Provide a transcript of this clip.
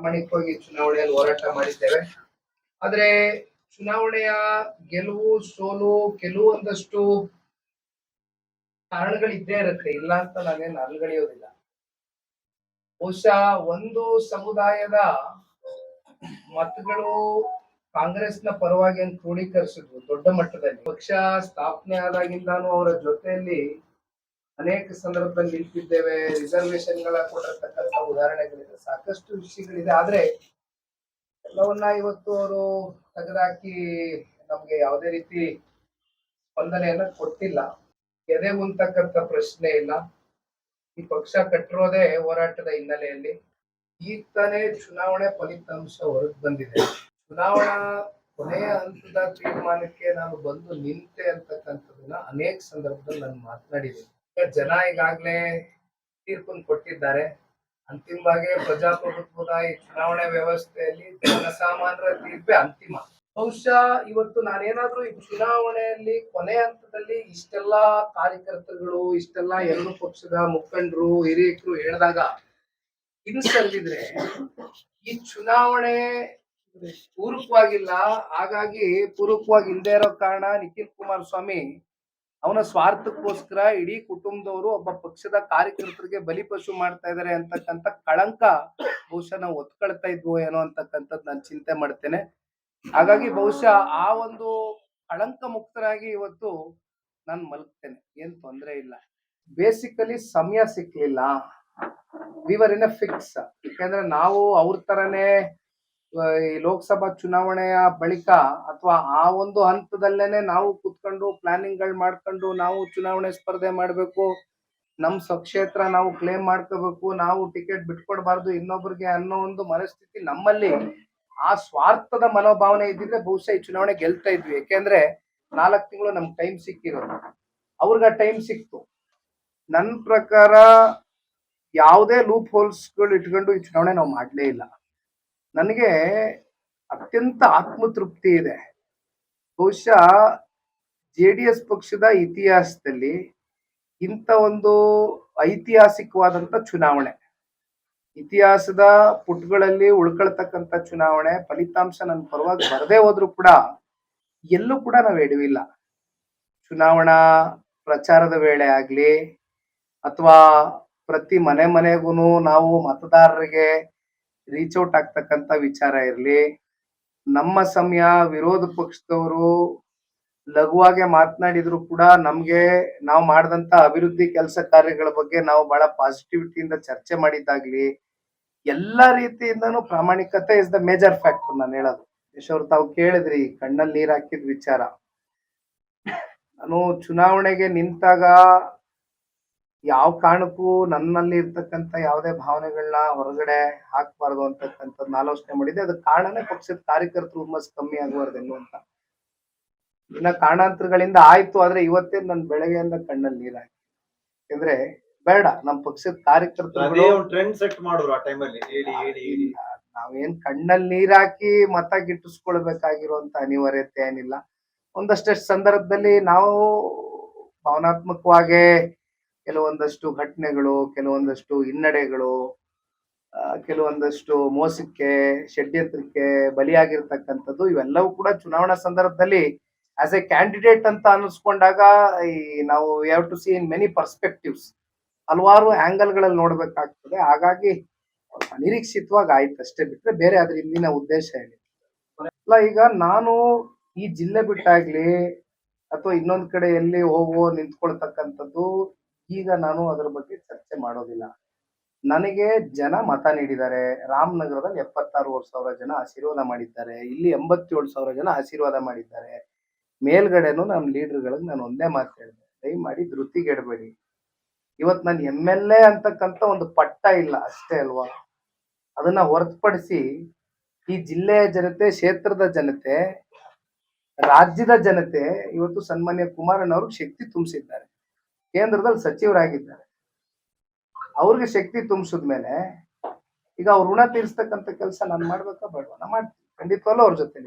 ಪ್ರಾಮಾಣಿಕವಾಗಿ ಚುನಾವಣೆಯಲ್ಲಿ ಹೋರಾಟ ಮಾಡಿದ್ದೇವೆ. ಆದ್ರೆ ಚುನಾವಣೆಯ ಗೆಲುವು, ಸೋಲು ಕೆಲವೊಂದಷ್ಟು ಕಾರಣಗಳಿದ್ದೇ ಇರುತ್ತೆ. ಇಲ್ಲ ಅಂತ ನಾನೇನು ಅಲ್ಗಡಿಯೋದಿಲ್ಲ ಬಹುಶಃ ಒಂದು ಸಮುದಾಯದ ಮತಗಳು ಕಾಂಗ್ರೆಸ್ನ ಪರವಾಗಿ ಕ್ರೋಢೀಕರಿಸಿದ್ರು ದೊಡ್ಡ ಮಟ್ಟದಲ್ಲಿ. ಪಕ್ಷ ಸ್ಥಾಪನೆ ಆದಾಗಿಂದಾನು ಅವರ ಜೊತೆಯಲ್ಲಿ ಅನೇಕ ಸಂದರ್ಭದಲ್ಲಿ ನಿಂತಿದ್ದೇವೆ. ರಿಸರ್ವೇಶನ್ಗಳ ಕೊಟ್ಟಿರ್ತಕ್ಕಂಥ ಉದಾಹರಣೆಗಳಿದೆ ಸಾಕಷ್ಟು ವಿಷಯಗಳಿದೆ. ಆದ್ರೆ ಎಲ್ಲವನ್ನ ಇವತ್ತು ಅವರು ತೆಗೆದಾಕಿ ನಮ್ಗೆ ಯಾವುದೇ ರೀತಿ ಸ್ಪಂದನೆಯನ್ನ ಕೊಟ್ಟಿಲ್ಲ. ಎದೆ ಮುಂತಕ್ಕಂಥ ಪ್ರಶ್ನೆ ಇಲ್ಲ. ಈ ಪಕ್ಷ ಕಟ್ಟಿರೋದೇ ಹೋರಾಟದ ಹಿನ್ನೆಲೆಯಲ್ಲಿ. ಈಗ ತಾನೇ ಚುನಾವಣೆ ಫಲಿತಾಂಶ ಹೊರಗೆ ಬಂದಿದೆ. ಚುನಾವಣಾ ಕೊನೆಯ ಹಂತದ ತೀರ್ಮಾನಕ್ಕೆ ನಾನು ಬಂದು ನಿಂತೆ ಅಂತಕ್ಕಂಥದ್ದನ್ನ ಅನೇಕ ಸಂದರ್ಭದಲ್ಲಿ ನಾನು ಮಾತನಾಡಿದ್ದೀನಿ. ಜನ ಈಗಾಗಲೇ ತೀರ್ಪನ್ನು ಕೊಟ್ಟಿದ್ದಾರೆ. ಅಂತಿಮವಾಗಿ ಪ್ರಜಾಪ್ರಭುತ್ವದ ಈ ಚುನಾವಣೆ ವ್ಯವಸ್ಥೆಯಲ್ಲಿ ಜನಸಾಮಾನ್ಯರ ತೀರ್ಪೇ ಅಂತಿಮ. ಬಹುಶಃ ಇವತ್ತು ನಾನೇನಾದ್ರೂ ಈ ಚುನಾವಣೆಯಲ್ಲಿ ಕೊನೆ ಹಂತದಲ್ಲಿ ಇಷ್ಟೆಲ್ಲಾ ಕಾರ್ಯಕರ್ತರುಗಳು, ಇಷ್ಟೆಲ್ಲಾ ಎರಡು ಪಕ್ಷದ ಮುಖಂಡರು, ಹಿರಿಯಕರು ಹೇಳಿದಾಗ ಹಿಂಸಲ್ಲಿದ್ರೆ ಈ ಚುನಾವಣೆ ಪೂರಕವಾಗಿಲ್ಲ. ಹಾಗಾಗಿ ಪೂರಕವಾಗಿ ಇಲ್ಲದೆ ಇರೋ ಕಾರಣ ನಿಖಿಲ್ ಕುಮಾರಸ್ವಾಮಿ ಅವನ ಸ್ವಾರ್ಥಕ್ಕೋಸ್ಕರ ಇಡೀ ಕುಟುಂಬದವರು ಒಬ್ಬ ಪಕ್ಷದ ಕಾರ್ಯಕರ್ತರಿಗೆ ಬಲಿಪಶು ಮಾಡ್ತಾ ಇದಾರೆ ಅಂತಕ್ಕಂಥ ಕಳಂಕ ಬಹುಶಃ ನಾವು ಒತ್ಕೊಳ್ತಾ ಇದ್ವೋ ಏನೋ ಅಂತಕ್ಕಂಥದ್ದು ನಾನು ಚಿಂತೆ ಮಾಡ್ತೇನೆ. ಹಾಗಾಗಿ ಬಹುಶಃ ಆ ಒಂದು ಕಳಂಕ ಮುಕ್ತರಾಗಿ ಇವತ್ತು ನಾನು ಮಲಗ್ತೇನೆ. ಏನ್ ತೊಂದರೆ ಇಲ್ಲ. ಬೇಸಿಕಲಿ ಸಮಯ ಸಿಕ್ಲಿಲ್ಲ. ವಿವರ್ ಇನ್ ಫಿಕ್ಸ್ ಯಾಕಂದ್ರೆ ನಾವು ಅವ್ರ ತರನೇ ಈ ಲೋಕಸಭಾ ಚುನಾವಣೆಯ ಬಳಿಕ ಅಥವಾ ಆ ಒಂದು ಹಂತದಲ್ಲೇನೆ ನಾವು ಕುತ್ಕೊಂಡು ಪ್ಲಾನಿಂಗ್ಗಳು ಮಾಡ್ಕೊಂಡು ನಾವು ಚುನಾವಣೆ ಸ್ಪರ್ಧೆ ಮಾಡ್ಬೇಕು. ನಮ್ಮ ಸ್ವಕ್ಷೇತ್ರ ನಾವು ಕ್ಲೇಮ್ ಮಾಡ್ಕೋಬೇಕು. ನಾವು ಟಿಕೆಟ್ ಬಿಟ್ಕೊಡ್ಬಾರ್ದು ಇನ್ನೊಬ್ರಿಗೆ ಅನ್ನೋ ಒಂದು ಮನಸ್ಥಿತಿ ನಮ್ಮಲ್ಲಿ ಆ ಸ್ವಾರ್ಥದ ಮನೋಭಾವನೆ ಇದ್ದಿದ್ರೆ ಬಹುಶಃ ಈ ಚುನಾವಣೆ ಗೆಲ್ತಾ ಇದ್ವಿ. ಯಾಕೆಂದ್ರೆ ನಾಲ್ಕು ತಿಂಗಳು ನಮ್ಗೆ ಟೈಮ್ ಸಿಕ್ಕಿರೋದು. ಅವ್ರಿಗೆ ಆ ಟೈಮ್ ಸಿಕ್ತು. ನನ್ನ ಪ್ರಕಾರ ಯಾವುದೇ ಲೂಪ್ ಹೋಲ್ಸ್ಗಳು ಇಟ್ಕೊಂಡು ಈ ಚುನಾವಣೆ ನಾವು ಮಾಡ್ಲೇ ಇಲ್ಲ. ನನಗೆ ಅತ್ಯಂತ ಆತ್ಮತೃಪ್ತಿ ಇದೆ. ಬಹುಶಃ ಜೆ ಡಿ ಎಸ್ ಪಕ್ಷದ ಇತಿಹಾಸದಲ್ಲಿ ಇಂಥ ಒಂದು ಐತಿಹಾಸಿಕವಾದಂತ ಚುನಾವಣೆ. ಇತಿಹಾಸದ ಪುಟಗಳಲ್ಲಿ ಉಳ್ಕೊಳ್ತಕ್ಕಂಥ ಚುನಾವಣೆ, ಫಲಿತಾಂಶ ನನ್ನ ಪರವಾಗಿ ಬರದೇ ಹೋದ್ರು ಕೂಡ ಎಲ್ಲೂ ಕೂಡ ನಾವು ಎಡವಿಲ್ಲ. ಚುನಾವಣಾ ಪ್ರಚಾರದ ವೇಳೆ ಆಗ್ಲಿ ಅಥವಾ ಪ್ರತಿ ಮನೆ ಮನೆಗೂ ನಾವು ಮತದಾರರಿಗೆ ರೀಚ್ ಔಟ್ ಆಗ್ತಕ್ಕಂಥ ವಿಚಾರ ಇರಲಿ, ನಮ್ಮ ಸಮಯ ವಿರೋಧ ಪಕ್ಷದವರು ಲಘುವಾಗಿ ಮಾತನಾಡಿದ್ರು ಕೂಡ ನಮ್ಗೆ ನಾವು ಮಾಡಿದಂತ ಅಭಿವೃದ್ಧಿ ಕೆಲಸ ಕಾರ್ಯಗಳ ಬಗ್ಗೆ ನಾವು ಬಹಳ ಪಾಸಿಟಿವಿಟಿಯಿಂದ ಚರ್ಚೆ ಮಾಡಿದ್ದಾಗ್ಲಿ, ಎಲ್ಲಾ ರೀತಿಯಿಂದನೂ ಪ್ರಾಮಾಣಿಕತೆ ಇಸ್ ದ ಮೇಜರ್ ಫ್ಯಾಕ್ಟರ್ ನಾನು ಹೇಳೋದು. ಯಶ್ ಅವ್ರು ತಾವು ಕೇಳಿದ್ರಿ, ಕಣ್ಣಲ್ಲಿ ನೀರ್ ಹಾಕಿದ ವಿಚಾರ. ನಾನು ಚುನಾವಣೆಗೆ ನಿಂತಾಗ ಯಾವ ಕಾರಣಕ್ಕೂ ನನ್ನಲ್ಲಿ ಇರ್ತಕ್ಕಂಥ ಯಾವುದೇ ಭಾವನೆಗಳನ್ನ ಹೊರಗಡೆ ಹಾಕ್ಬಾರ್ದು ಅಂತಕ್ಕಂಥದ್ದು ಆಲೋಚನೆ ಮಾಡಿದ್ದೆ. ಅದಕ್ಕೆ ಕಾರಣನೇ ಪಕ್ಷದ ಕಾರ್ಯಕರ್ತರು ಹುಮ್ಮಸ್ ಕಮ್ಮಿ ಆಗಬಾರ್ದು ಅಂತ. ಇನ್ನ ಕಾರಣಾಂತರಗಳಿಂದ ಆಯ್ತು ಆದ್ರೆ ಇವತ್ತೇ ನನ್ ಬೆಳಗ್ಗೆಯಿಂದ ಕಣ್ಣಲ್ಲಿ ನೀರಾಗಿ ಅಂದ್ರೆ ಬೇಡ ನಮ್ ಪಕ್ಷದ ಕಾರ್ಯಕರ್ತರು ಟ್ರೆಂಡ್ ಸೆಟ್ ಮಾಡೋರು ಆ ಟೈಮಲ್ಲಿ ಹೇಳಿ ಹೇಳಿ ಹೇಳಿ. ನಾವೇನ್ ಕಣ್ಣಲ್ಲಿ ನೀರಾಕಿ ಮತ ಗಿಟ್ಟಿಸ್ಕೊಳ್ಬೇಕಾಗಿರುವಂತ ಅನಿವಾರ್ಯತೆ ಏನಿಲ್ಲ. ಒಂದಷ್ಟು ಸಂದರ್ಭದಲ್ಲಿ ನಾವು ಭಾವನಾತ್ಮಕವಾಗಿ ಕೆಲವೊಂದಷ್ಟು ಘಟನೆಗಳು ಕೆಲವೊಂದಷ್ಟು ಹಿನ್ನಡೆಗಳು ಕೆಲವೊಂದಷ್ಟು ಮೋಸಕ್ಕೆ ಷಡ್ಯಂತ್ರಕ್ಕೆ ಬಲಿಯಾಗಿರ್ತಕ್ಕಂಥದ್ದು ಇವೆಲ್ಲವೂ ಕೂಡ ಚುನಾವಣಾ ಸಂದರ್ಭದಲ್ಲಿ ಆಸ್ ಎ ಕ್ಯಾಂಡಿಡೇಟ್ ಅಂತ ಅನ್ನಿಸ್ಕೊಂಡಾಗ ಈ ನಾವು have to see in many perspectives ಹಲವಾರು ಆಂಗಲ್ಗಳಲ್ಲಿ ನೋಡ್ಬೇಕಾಗ್ತದೆ. ಹಾಗಾಗಿ ಅನಿರೀಕ್ಷಿತವಾಗಿ ಆಯ್ತು ಅಷ್ಟೇ ಬಿಟ್ರೆ ಬೇರೆ ಅದ್ರ ಹಿಂದಿನ ಉದ್ದೇಶ ಏನಿಲ್ಲ ಅಲ್ಲ, ಈಗ ನಾನು ಈ ಜಿಲ್ಲೆ ಬಿಟ್ಟಾಗ್ಲಿ ಅಥವಾ ಇನ್ನೊಂದ್ ಕಡೆ ಎಲ್ಲಿ ಹೋಗೋ ನಿಂತ್ಕೊಳ್ತಕ್ಕಂಥದ್ದು, ಈಗ ನಾನು ಅದರ ಬಗ್ಗೆ ಚರ್ಚೆ ಮಾಡೋದಿಲ್ಲ. ನನಗೆ ಜನ ಮತ ನೀಡಿದ್ದಾರೆ. ರಾಮನಗರದಲ್ಲಿ ಎಪ್ಪತ್ತಾರು ಸಾವಿರ ಜನ ಆಶೀರ್ವಾದ ಮಾಡಿದ್ದಾರೆ. ಇಲ್ಲಿ ಎಂಬತ್ತೇಳು ಸಾವಿರ ಜನ ಆಶೀರ್ವಾದ ಮಾಡಿದ್ದಾರೆ. ಮೇಲ್ಗಡೆನು ನಮ್ಮ ಲೀಡರ್ಗಳಿಗೆ ನಾನು ಒಂದೇ ಮಾತು ಹೇಳಿದೆ. ದಯಮಾಡಿ ಧೃತಿಗೆಡಬೇಡಿ. ಇವತ್ ನಾನು ಎಂ ಎಲ್ ಎ ಅಂತಕ್ಕಂಥ ಒಂದು ಪಟ್ಟ ಇಲ್ಲ, ಅಷ್ಟೇ ಅಲ್ವಾ? ಅದನ್ನ ಹೊರತುಪಡಿಸಿ ಈ ಜಿಲ್ಲೆಯ ಜನತೆ, ಕ್ಷೇತ್ರದ ಜನತೆ, ರಾಜ್ಯದ ಜನತೆ ಇವತ್ತು ಸನ್ಮಾನ್ಯ ಕುಮಾರಣ್ಣವ್ರಿಗೆ ಶಕ್ತಿ ತುಂಬಿಸಿದ್ದಾರೆ. ಕೇಂದ್ರದಲ್ಲಿ ಸಚಿವರಾಗಿದ್ದಾರೆ. ಅವ್ರಿಗೆ ಶಕ್ತಿ ತುಂಬಿಸಿದ್ಮೇಲೆ ಈಗ ಅವ್ರ ಋಣ ತೀರಿಸ್ತಕ್ಕಂಥ ಕೆಲಸ ನಾನು ಮಾಡ್ಬೇಕಾ ಬೇಡವಾ? ನಾ ಮಾಡ್ತೀನಿ. ಖಂಡಿತವಲ್ಲೂ ಅವ್ರ ಜೊತೆ